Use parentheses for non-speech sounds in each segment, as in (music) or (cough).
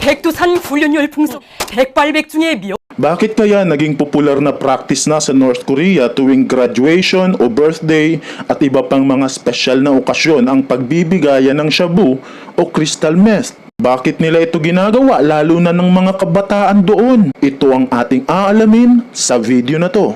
백두산 훈련 열풍선 백발백중의 묘 Bakit kaya naging popular na practice na sa North Korea tuwing graduation o birthday at iba pang mga special na okasyon ang pagbibigayan ng shabu o crystal meth? Bakit nila ito ginagawa lalo na ng mga kabataan doon? Ito ang ating aalamin sa video na to.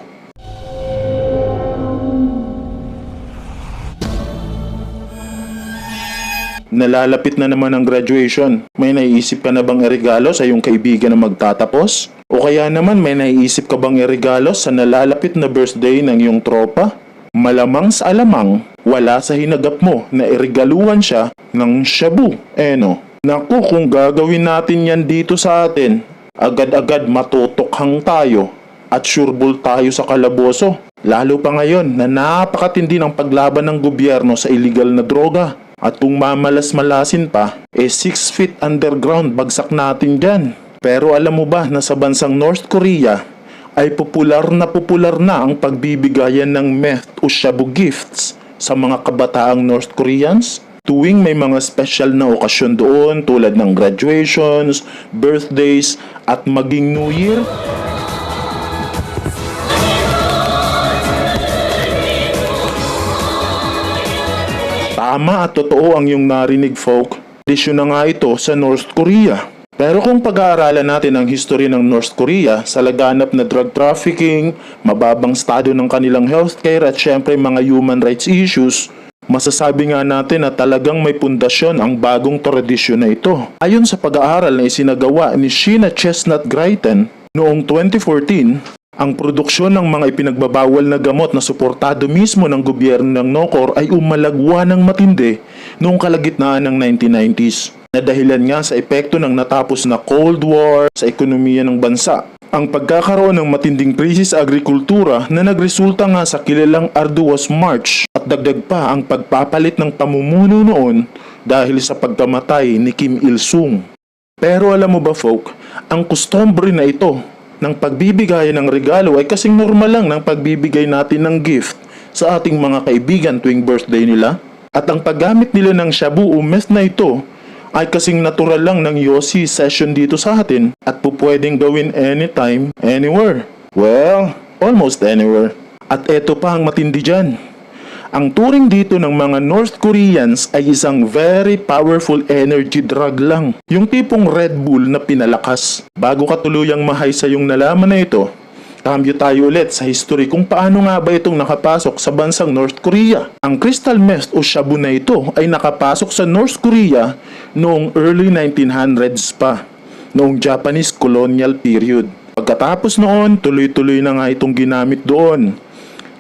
Nalalapit na naman ang graduation. May naiisip ka na bang irigalo sa iyong kaibigan na magtatapos? O kaya naman may naiisip ka bang irigalo sa nalalapit na birthday ng iyong tropa? Malamang sa alamang, wala sa hinagap mo na irigaluhan siya ng shabu. Eh no? Naku, kung gagawin natin yan dito sa atin, agad-agad matutokhang tayo at sureball tayo sa kalaboso. Lalo pa ngayon na napakatindi ng paglaban ng gobyerno sa illegal na droga. At kung mamalas-malasin pa, eh 6 feet underground bagsak natin dyan. Pero alam mo ba na sa bansang North Korea ay popular na popular na ang pagbibigayan ng meth o shabu gifts sa mga kabataang North Koreans? Tuwing may mga special na okasyon doon tulad ng graduations, birthdays at maging New Year, Tama at totoo ang iyong narinig folk. Disyo na nga ito sa North Korea. Pero kung pag-aaralan natin ang history ng North Korea sa laganap na drug trafficking, mababang estado ng kanilang healthcare at syempre mga human rights issues, masasabi nga natin na talagang may pundasyon ang bagong tradisyon na ito. Ayon sa pag-aaral na isinagawa ni Sheena Chestnut Greiton noong 2014, ang produksyon ng mga ipinagbabawal na gamot na suportado mismo ng gobyerno ng Nocor ay umalagwa ng matindi noong kalagitnaan ng 1990s na dahilan nga sa epekto ng natapos na Cold War sa ekonomiya ng bansa. Ang pagkakaroon ng matinding krisis sa agrikultura na nagresulta nga sa kilalang arduous march at dagdag pa ang pagpapalit ng pamumuno noon dahil sa pagkamatay ni Kim Il-sung. Pero alam mo ba folk, ang kustombre na ito ng pagbibigay ng regalo ay kasing normal lang ng pagbibigay natin ng gift sa ating mga kaibigan tuwing birthday nila. At ang paggamit nila ng shabu o meth na ito ay kasing natural lang ng Yossi session dito sa atin at po pwedeng gawin anytime, anywhere. Well, almost anywhere. At eto pa ang matindi dyan. Ang turing dito ng mga North Koreans ay isang very powerful energy drug lang. Yung tipong Red Bull na pinalakas. Bago ka tuluyang mahay sa yung nalaman na ito, cambio tayo ulit sa history kung paano nga ba itong nakapasok sa bansang North Korea. Ang crystal meth o shabu na ito ay nakapasok sa North Korea noong early 1900s pa, noong Japanese colonial period. Pagkatapos noon, tuloy-tuloy na nga itong ginamit doon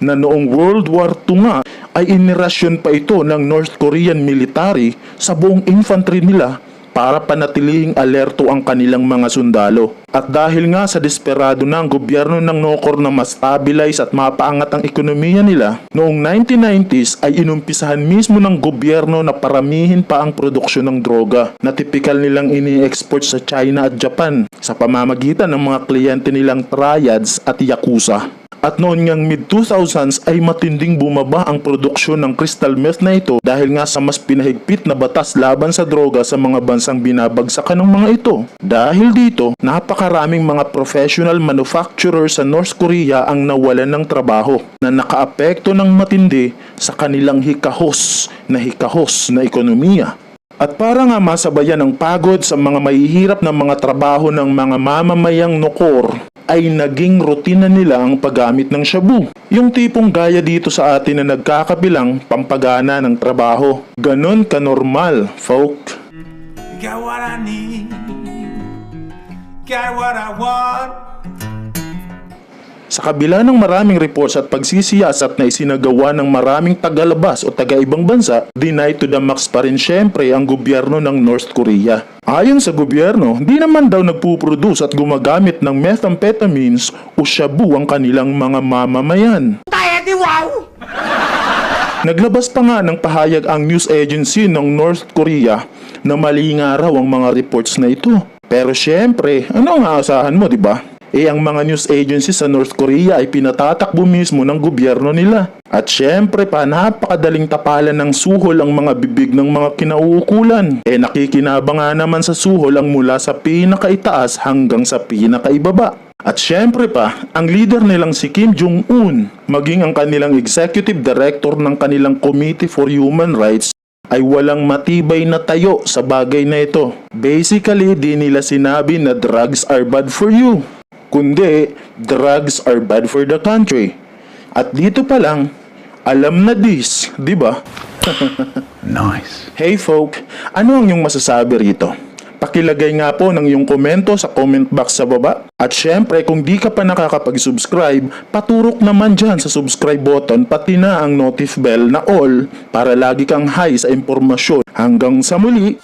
na noong World War II nga ay inirasyon pa ito ng North Korean military sa buong infantry nila para panatilihing alerto ang kanilang mga sundalo. At dahil nga sa desperado ang gobyerno ng Nokor na mas stabilize at mapaangat ang ekonomiya nila, noong 1990s ay inumpisahan mismo ng gobyerno na paramihin pa ang produksyon ng droga na tipikal nilang ini-export sa China at Japan sa pamamagitan ng mga kliyente nilang triads at yakuza. At noon ngang mid-2000s ay matinding bumaba ang produksyon ng crystal meth na ito dahil nga sa mas pinahigpit na batas laban sa droga sa mga bansang binabagsakan ng mga ito. Dahil dito, napakaraming mga professional manufacturer sa North Korea ang nawalan ng trabaho na nakaapekto ng matindi sa kanilang hikahos na hikahos na ekonomiya. At para nga masabayan ang pagod sa mga mahihirap na mga trabaho ng mga mamamayang nokor, ay naging rutina nila ang paggamit ng shabu. Yung tipong gaya dito sa atin na nagkakabilang pampagana ng trabaho. Ganon ka-normal, folk. Got what I need, got what I want. Sa kabila ng maraming reports at pagsisiyasat na isinagawa ng maraming tagalabas o taga-ibang bansa, deny to the max pa rin syempre ang gobyerno ng North Korea. Ayon sa gobyerno, di naman daw nagpuproduce at gumagamit ng methamphetamines o shabu ang kanilang mga mamamayan. Naglabas pa nga ng pahayag ang news agency ng North Korea na mali nga raw ang mga reports na ito. Pero syempre, ano ang aasahan mo, di ba? Eh ang mga news agencies sa North Korea ay pinatatakbo mismo ng gobyerno nila. At syempre pa, napakadaling tapalan ng suhol ang mga bibig ng mga kinauukulan. Eh nakikinabang nga naman sa suhol ang mula sa pinakaitaas hanggang sa pinakaibaba. At syempre pa, ang leader nilang si Kim Jong-un, maging ang kanilang executive director ng kanilang Committee for Human Rights ay walang matibay na tayo sa bagay na ito. Basically, di nila sinabi na drugs are bad for you. Kundi, drugs are bad for the country. At dito pa lang, alam na this, di ba? (laughs) Nice. Hey folk, ano ang iyong masasabi rito? Pakilagay nga po ng iyong komento sa comment box sa baba. At syempre, kung di ka pa nakakapag-subscribe, paturok naman dyan sa subscribe button pati na ang notif bell na all para lagi kang high sa impormasyon. Hanggang sa muli,